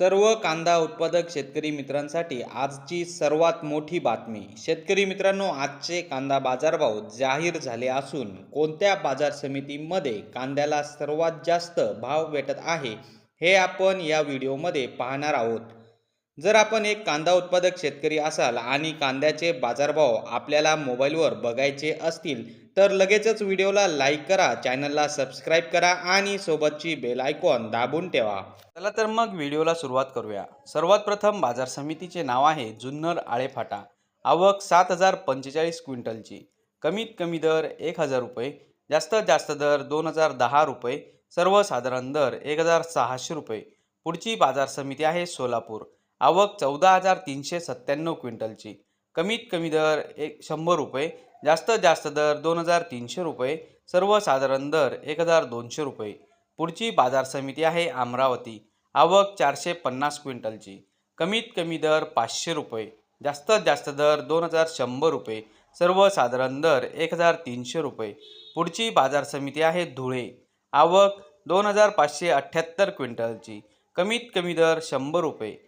सर्व कांदा उत्पादक शेतकरी मित्रांसाठी आजची सर्वात मोठी बातमी. शेतकरी मित्रांनो आजचे कांदा बाजारभाव जाहीर झाले असून कोणत्या बाजार समितीमध्ये कांद्याला सर्वात जास्त भाव भेटत आहे हे आपण या व्हिडिओमध्ये पाहणार आहोत. जर आपण एक कांदा उत्पादक शेतकरी असाल आणि कांद्याचे बाजारभाव आपल्याला मोबाईलवर बघायचे असतील तर लगेचच व्हिडिओला लाईक करा चॅनलला सबस्क्राईब करा आणि सोबतची बेल आयकॉन दाबून ठेवा. चला तर मग व्हिडिओला सुरुवात करूया. सर्वात प्रथम बाजार समितीचे नाव आहे जुन्नर आळेफाटा. आवक सात हजार पंचेचाळीस क्विंटलची. कमीत कमी दर एक हजार रुपये जास्तीत जास्त दर दोन हजार दहा रुपये सर्वसाधारण दर एक हजार सहाशे रुपये. पुढची बाजार समिती आहे सोलापूर. आवक चौदा हजार तीनशे सत्त्याण्णव क्विंटलची. कमीत कमी दर एक शंभर रुपये जास्तीत जास्त दर दोन हजार तीनशे रुपये सर्वसाधारण दर एक हजार दोनशे रुपये. पुढची बाजार समिती आहे अमरावती. आवक चारशे पन्नास क्विंटलची. कमीत कमी दर पाचशे रुपये जास्तीत जास्त दर दोन हजार शंभर रुपये सर्वसाधारण दर एक हजार तीनशे रुपये. पुढची बाजार समिती आहे धुळे. आवक दोन हजार पाचशे अठ्ठ्याहत्तर क्विंटलची. कमीत कमी दर शंभर रुपये